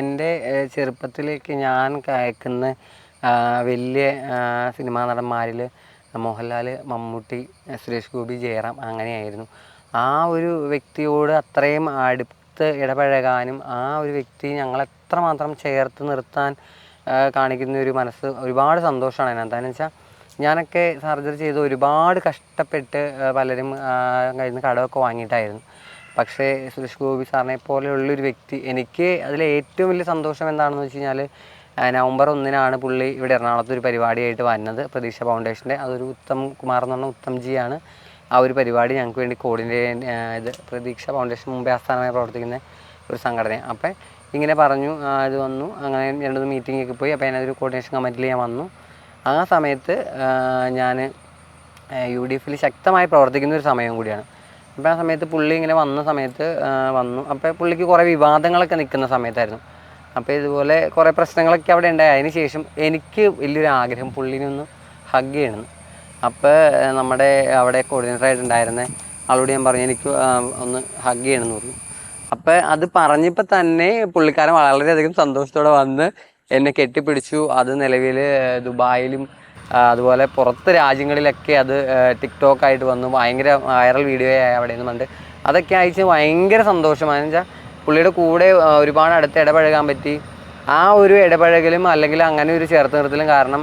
എന്റെ ചെറുപ്പത്തിലേക്ക് ഞാൻ കയക്കുന്ന വലിയ സിനിമാ നടന്മാരിൽ മോഹൻലാൽ മമ്മൂട്ടി സുരേഷ് ഗോപി ജയറാം അങ്ങനെയായിരുന്നു. ആ ഒരു വ്യക്തിയോട് അത്രയും അടുത്ത് ഇടപഴകാനും ആ ഒരു വ്യക്തി ഞങ്ങളെ എത്രമാത്രം ചേർത്ത് നിർത്താൻ കാണിക്കുന്ന ഒരു മനസ്സ് ഒരുപാട് സന്തോഷമാണ് അതിനകത്ത്. വെച്ചാൽ ഞാനൊക്കെ സർജറി ചെയ്ത് ഒരുപാട് കഷ്ടപ്പെട്ട് പലരും കയ്യിൽ നിന്ന് കടമൊക്കെ വാങ്ങിയിട്ടായിരുന്നു. പക്ഷേ സുരേഷ് ഗോപി സാറിനെ പോലെയുള്ളൊരു വ്യക്തി എനിക്ക് അതിൽ ഏറ്റവും വലിയ സന്തോഷം എന്താണെന്ന് വെച്ച് കഴിഞ്ഞാൽ നവംബർ ഒന്നിനാണ് പുള്ളി ഇവിടെ എറണാകുളത്ത് ഒരു പരിപാടിയായിട്ട് വന്നത്. പ്രതീക്ഷ ഫൗണ്ടേഷന്റെ. അതൊരു ഉത്തം കുമാർ എന്ന് പറഞ്ഞ ഉത്തംജിയാണ് ആ ഒരു പരിപാടി ഞങ്ങൾക്ക് വേണ്ടി കോർഡിനേറ്റ് ഇത് പ്രതീക്ഷ ഫൗണ്ടേഷൻ മുമ്പേ ആസ്ഥാനമായി പ്രവർത്തിക്കുന്ന ഒരു സംഘടന അപ്പം ഇങ്ങനെ പറഞ്ഞു ഇത് വന്നു. അങ്ങനെ രണ്ടു മീറ്റിംഗ് ഒക്കെ പോയി. അപ്പോൾ അതിനൊരു കോർഡിനേഷൻ കമ്മിറ്റിയിൽ ഞാൻ വന്നു. ആ സമയത്ത് ഞാൻ യു ഡി എഫിൽ ശക്തമായി പ്രവർത്തിക്കുന്ന ഒരു സമയം കൂടിയാണ്. അപ്പോൾ ആ സമയത്ത് പുള്ളി ഇങ്ങനെ വന്ന സമയത്ത് വന്നു. അപ്പോൾ പുള്ളിക്ക് കുറേ വിവാദങ്ങളൊക്കെ നിൽക്കുന്ന സമയത്തായിരുന്നു. അപ്പോൾ ഇതുപോലെ കുറേ പ്രശ്നങ്ങളൊക്കെ അവിടെ ഉണ്ടായി. അതിന് ശേഷം എനിക്ക് വലിയൊരു ആഗ്രഹം പുള്ളിനൊന്ന് ഹഗ് ചെയ്യണം. അപ്പോൾ നമ്മുടെ അവിടെ കോർഡിനേറ്റർ ആയിട്ടുണ്ടായിരുന്ന ആളോട് ഞാൻ പറഞ്ഞു എനിക്ക് ഒന്ന് ഹഗ് ചെയ്യണം എന്ന് പറഞ്ഞു. അപ്പോൾ അത് പറഞ്ഞപ്പോൾ തന്നെ പുള്ളിക്കാരൻ വളരെയധികം സന്തോഷത്തോടെ വന്ന് എന്നെ കെട്ടിപ്പിടിച്ചു. അത് നിലവിൽ ദുബായിലും അതുപോലെ പുറത്ത് രാജ്യങ്ങളിലൊക്കെ അത് ടിക്ടോക്ക് ആയിട്ട് വന്നു. ഭയങ്കര വൈറൽ വീഡിയോ ആയി അവിടെ നിന്ന് കണ്ട് അതൊക്കെ അയച്ച് ഭയങ്കര സന്തോഷമാണ് വെച്ചാൽ പുള്ളിയുടെ കൂടെ ഒരുപാട് അടുത്ത് ഇടപഴകാൻ പറ്റി. ആ ഒരു ഇടപഴകലും അല്ലെങ്കിൽ അങ്ങനെ ഒരു ചേർത്ത് നിർത്തലും കാരണം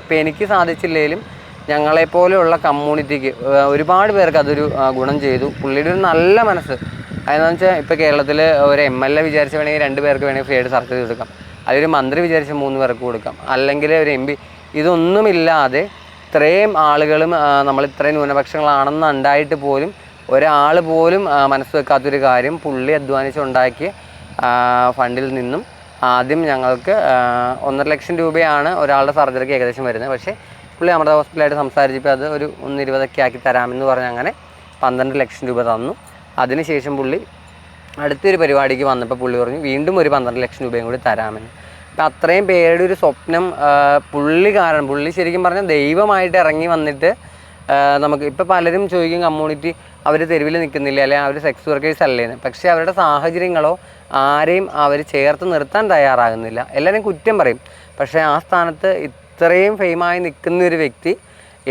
ഇപ്പം എനിക്ക് സാധിച്ചില്ലെങ്കിലും ഞങ്ങളെപ്പോലെയുള്ള കമ്മ്യൂണിറ്റിക്ക് ഒരുപാട് പേർക്ക് അതൊരു ഗുണം ചെയ്തു. പുള്ളിയുടെ ഒരു നല്ല മനസ്സ്. അതെന്ന് വെച്ചാൽ ഇപ്പോൾ കേരളത്തിൽ ഒരു എം എൽ എ വിചാരിച്ച വേണമെങ്കിൽ രണ്ട് പേർക്ക് വേണമെങ്കിൽ ഫ്രീ ആയിട്ട് സർക്കാർ കൊടുക്കാം. അതിലൊരു മന്ത്രി വിചാരിച്ച മൂന്ന് പേർക്ക് കൊടുക്കാം. അല്ലെങ്കിൽ ഒരു എം പി ഇതൊന്നുമില്ലാതെ ഇത്രയും ആളുകളും നമ്മൾ ഇത്രയും ന്യൂനപക്ഷങ്ങളാണെന്ന് ഉണ്ടായിട്ട് പോലും ഒരാൾ പോലും മനസ്സ് വെക്കാത്തൊരു കാര്യം പുള്ളി അധ്വാനിച്ചുണ്ടാക്കിയ ഫണ്ടിൽ നിന്നും ആദ്യം ഞങ്ങൾക്ക് ഒന്നര ലക്ഷം രൂപയാണ് ഒരാളുടെ സർജറിക്ക് ഏകദേശം വരുന്നത്. പക്ഷേ പുള്ളി അമൃത ഹോസ്പിറ്റലായിട്ട് സംസാരിച്ചപ്പോൾ അത് ഒരു ഒന്ന് ഇരുപതൊക്കെ ആക്കി തരാമെന്ന് പറഞ്ഞ് അങ്ങനെ പന്ത്രണ്ട് ലക്ഷം രൂപ തന്നു. അതിനുശേഷം പുള്ളി അടുത്തൊരു പരിപാടിക്ക് വന്നപ്പോൾ പുള്ളി പറഞ്ഞു വീണ്ടും ഒരു പന്ത്രണ്ട് ലക്ഷം രൂപയും കൂടി തരാമെന്ന്. അപ്പം അത്രയും പേരുടെ ഒരു സ്വപ്നം പുള്ളി കാരണം പുള്ളി ശരിക്കും പറഞ്ഞാൽ ദൈവമായിട്ട് ഇറങ്ങി വന്നിട്ട് നമുക്ക് ഇപ്പം പലരും ചോദിക്കും കമ്മ്യൂണിറ്റി അവർ തെരുവിൽ നിൽക്കുന്നില്ല അല്ലെങ്കിൽ അവർ സെക്സ് വർക്കേഴ്സ് അല്ലേന്ന് പക്ഷേ അവരുടെ സാഹചര്യങ്ങളോ ആരെയും അവർ ചേർത്ത് നിർത്താൻ തയ്യാറാകുന്നില്ല. എല്ലാവരും കുറ്റം പറയും. പക്ഷേ ആ സ്ഥാനത്ത് ഇത്രയും ഫെയിമായി നിൽക്കുന്ന ഒരു വ്യക്തി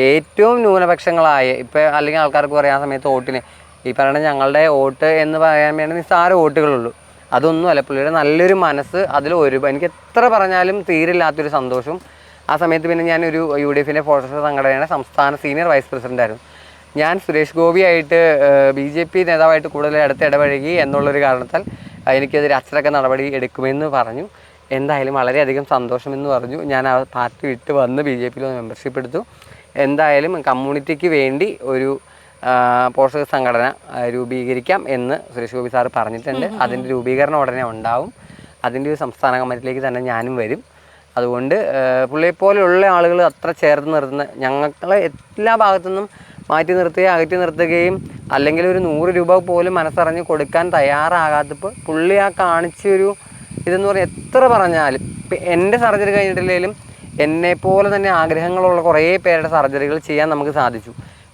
ഏറ്റവും ന്യൂനപക്ഷങ്ങളായ ഇപ്പം അല്ലെങ്കിൽ ആൾക്കാർക്ക് പറയാൻ സമയത്ത് വോട്ടിന് ഈ പറയുന്ന ഞങ്ങളുടെ വോട്ട് എന്ന് പറയാൻ വേണ്ടി നിസ്സാര വോട്ടുകളുള്ളൂ. അതൊന്നുമല്ല പുള്ളിയുടെ നല്ലൊരു മനസ്സ് അതിൽ ഒരു എനിക്ക് എത്ര പറഞ്ഞാലും തീരില്ലാത്തൊരു സന്തോഷം. ആ സമയത്ത് പിന്നെ ഞാനൊരു യു ഡി എഫിന്റെ ഫോട്ടോസ് സംഘടനയുടെ സംസ്ഥാന സീനിയർ വൈസ് പ്രസിഡന്റ് ആയിരുന്നു. ഞാൻ സുരേഷ് ഗോപിയായിട്ട് ബി ജെ പി നേതാവായിട്ട് കൂടുതൽ അടുത്ത് ഇടപഴകി എന്നുള്ളൊരു കാരണത്താൽ എനിക്കെതിരെ അച്ചടക്ക നടപടി എടുക്കുമെന്ന് പറഞ്ഞു. എന്തായാലും വളരെയധികം സന്തോഷമെന്ന് പറഞ്ഞു. ഞാൻ ആ പാർട്ടി വിട്ട് വന്ന് ബി ജെ പിയിൽ മെമ്പർഷിപ്പ് എടുത്തു. എന്തായാലും കമ്മ്യൂണിറ്റിക്ക് വേണ്ടി ഒരു പോഷക സംഘടന രൂപീകരിക്കാം എന്ന് സുരേഷ് ഗോപി സാറ് പറഞ്ഞിട്ടുണ്ട്. അതിന്റെ രൂപീകരണം ഉടനെ ഉണ്ടാവും. അതിന്റെ ഒരു സംസ്ഥാന കമ്മിറ്റിയിലേക്ക് തന്നെ ഞാനും വരും. അതുകൊണ്ട് പുള്ളിയെപ്പോലെയുള്ള ആളുകൾ അത്ര ചേർത്ത് നിർത്തുന്ന ഞങ്ങളെ എല്ലാ ഭാഗത്തുനിന്നും മാറ്റി നിർത്തുകയും അകറ്റി നിർത്തുകയും അല്ലെങ്കിൽ ഒരു നൂറ് രൂപ പോലും മനസ്സറിഞ്ഞ് കൊടുക്കാൻ തയ്യാറാകാത്തപ്പോൾ പുള്ളി ആ കാണിച്ചൊരു ഇതെന്ന് പറഞ്ഞാൽ എത്ര പറഞ്ഞാലും ഇപ്പം എന്റെ സർജറി കഴിഞ്ഞിട്ടില്ലെങ്കിലും എന്നെപ്പോലെ തന്നെ ആഗ്രഹങ്ങളുള്ള കുറേ പേരുടെ സർജറികൾ ചെയ്യാൻ നമുക്ക് സാധിച്ചു.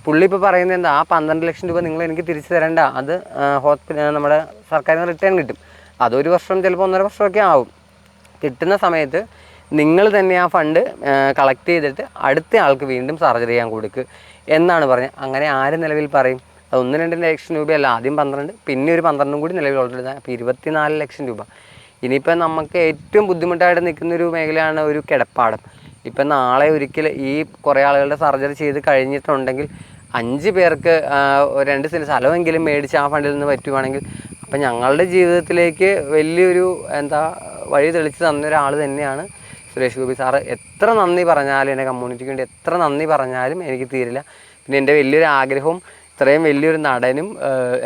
പുള്ളി ഇപ്പോൾ പറയുന്നത് എന്താ ആ പന്ത്രണ്ട് ലക്ഷം രൂപ നിങ്ങൾ എനിക്ക് തിരിച്ചു തരേണ്ട. അത് ഹോസ്പിറ്റൽ നമ്മുടെ സർക്കാരിൽ നിന്ന് റിട്ടേൺ കിട്ടും. അതൊരു വർഷം ചിലപ്പോൾ ഒന്നര വർഷമൊക്കെ ആവും. കിട്ടുന്ന സമയത്ത് നിങ്ങൾ തന്നെ ആ ഫണ്ട് കളക്ട് ചെയ്തിട്ട് അടുത്ത ആൾക്ക് വീണ്ടും സർജറി ചെയ്യാൻ കൊടുക്കുക എന്നാണ് പറഞ്ഞത്. അങ്ങനെ ആര് നിലവിൽ പറയും? അത് ഒന്ന് രണ്ട് ലക്ഷം രൂപയല്ല ആദ്യം പന്ത്രണ്ട് പിന്നെ ഒരു പന്ത്രണ്ടും കൂടി നിലവിൽ ഓൾറെഡി അപ്പോൾ ഇരുപത്തിനാല് ലക്ഷം രൂപ. ഇനിയിപ്പോൾ നമുക്ക് ഏറ്റവും ബുദ്ധിമുട്ടായിട്ട് നിൽക്കുന്ന ഒരു മേഖലയാണ് ഒരു കിടപ്പാടം. ഇപ്പം നാളെ ഒരിക്കൽ ഈ കുറേ ആളുകളുടെ സർജറി ചെയ്ത് കഴിഞ്ഞിട്ടുണ്ടെങ്കിൽ അഞ്ച് പേർക്ക് രണ്ട് സെന്റ് സ്ഥലമെങ്കിലും മേടിച്ച് ആ ഫണ്ടിൽ നിന്ന് പറ്റുവാണെങ്കിൽ അപ്പം ഞങ്ങളുടെ ജീവിതത്തിലേക്ക് വലിയൊരു എന്താ വഴി തെളിച്ച് തന്ന ഒരാൾ തന്നെയാണ് സുരേഷ് ഗോപി സാറ്. എത്ര നന്ദി പറഞ്ഞാലും എന്റെ കമ്മ്യൂണിറ്റിക്ക് വേണ്ടി എത്ര നന്ദി പറഞ്ഞാലും എനിക്ക് തീരില്ല. പിന്നെ എന്റെ വലിയൊരു ആഗ്രഹവും ഇത്രയും വലിയൊരു നടനും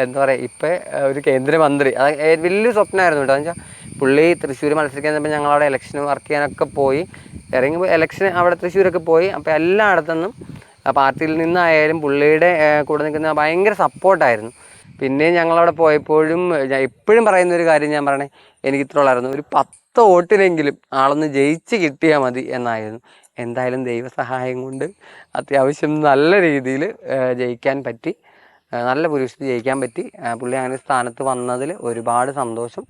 എന്താ പറയുക ഇപ്പം ഒരു കേന്ദ്രമന്ത്രി അത് വലിയൊരു സ്വപ്നമായിരുന്നു കേട്ടോ. എന്ന് വെച്ചാൽ പുള്ളി തൃശ്ശൂർ മത്സരിക്കാൻ ഞങ്ങൾ അവിടെ ഇലക്ഷന് വർക്ക് ചെയ്യാനൊക്കെ പോയി. ഇറങ്ങി ഇലക്ഷൻ അവിടെ തൃശ്ശൂരൊക്കെ പോയി. അപ്പോൾ എല്ലായിടത്തുനിന്നും പാർട്ടിയിൽ നിന്നായാലും പുള്ളിയുടെ കൂടെ നിൽക്കുന്ന ഭയങ്കര സപ്പോർട്ടായിരുന്നു. പിന്നെ ഞങ്ങളവിടെ പോയപ്പോഴും ഞാൻ എപ്പോഴും പറയുന്ന ഒരു കാര്യം ഞാൻ പറയണേ എനിക്ക് ഇത്ര ഉള്ളായിരുന്നു. ഒരു പത്ത് വോട്ടിനെങ്കിലും ആളൊന്ന് ജയിച്ച് കിട്ടിയാൽ മതി എന്നായിരുന്നു. എന്തായാലും ദൈവസഹായം കൊണ്ട് അത്യാവശ്യം നല്ല രീതിയിൽ ജയിക്കാൻ പറ്റി. നല്ല പുരുഷത്തിൽ ജയിക്കാൻ പറ്റി. പുള്ളി അങ്ങനെ സ്ഥാനത്ത് വന്നതിൽ ഒരുപാട് സന്തോഷം.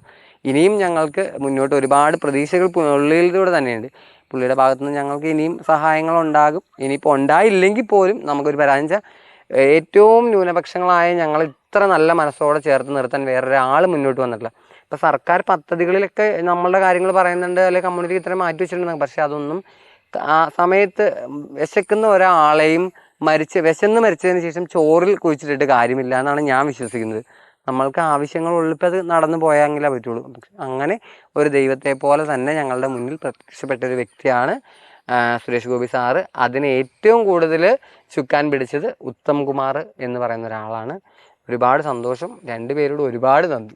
ഇനിയും ഞങ്ങൾക്ക് മുന്നോട്ട് ഒരുപാട് പ്രതീക്ഷകൾ പുള്ളിയിലൂടെ തന്നെയുണ്ട്. പുള്ളിയുടെ ഭാഗത്തു നിന്ന് ഞങ്ങൾക്ക് ഇനിയും സഹായങ്ങൾ ഉണ്ടാകും ഇനിയിപ്പോൾ ഉണ്ടായില്ലെങ്കിൽ പോലും നമുക്കൊരു പരാതി വെച്ചാൽ ഏറ്റവും ന്യൂനപക്ഷങ്ങളായ ഞങ്ങൾ ഇത്ര നല്ല മനസ്സോടെ ചേർത്ത് നിർത്താൻ വേറൊരാൾ മുന്നോട്ട് വന്നിട്ടില്ല. ഇപ്പോൾ സർക്കാർ പദ്ധതികളിലൊക്കെ നമ്മളുടെ കാര്യങ്ങൾ പറയുന്നുണ്ട് അല്ലെങ്കിൽ കമ്മ്യൂണിറ്റി ഇത്ര മാറ്റി വെച്ചിട്ടുണ്ട് പക്ഷേ അതൊന്നും ആ സമയത്ത് വിശക്കുന്ന ഒരാളെയും മരിച്ച് വിശന്ന് മരിച്ചതിന് ശേഷം ചോറിൽ കുഴിച്ചിട്ടിട്ട് കാര്യമില്ല എന്നാണ് ഞാൻ വിശ്വസിക്കുന്നത്. നമ്മൾക്ക് ആവശ്യങ്ങൾ ഉള്ളിപ്പോൾ അത് നടന്നു പോയെങ്കിലേ പറ്റുള്ളൂ. അങ്ങനെ ഒരു ദൈവത്തെ പോലെ തന്നെ ഞങ്ങളുടെ മുന്നിൽ പ്രത്യക്ഷപ്പെട്ട ഒരു വ്യക്തിയാണ് സുരേഷ് ഗോപി സാറ്. അതിന് ഏറ്റവും കൂടുതൽ ചുക്കാൻ പിടിച്ചത് ഉത്തം കുമാർ എന്ന് പറയുന്ന ഒരാളാണ്. ഒരുപാട് സന്തോഷം. രണ്ടുപേരോട് ഒരുപാട് നന്ദി.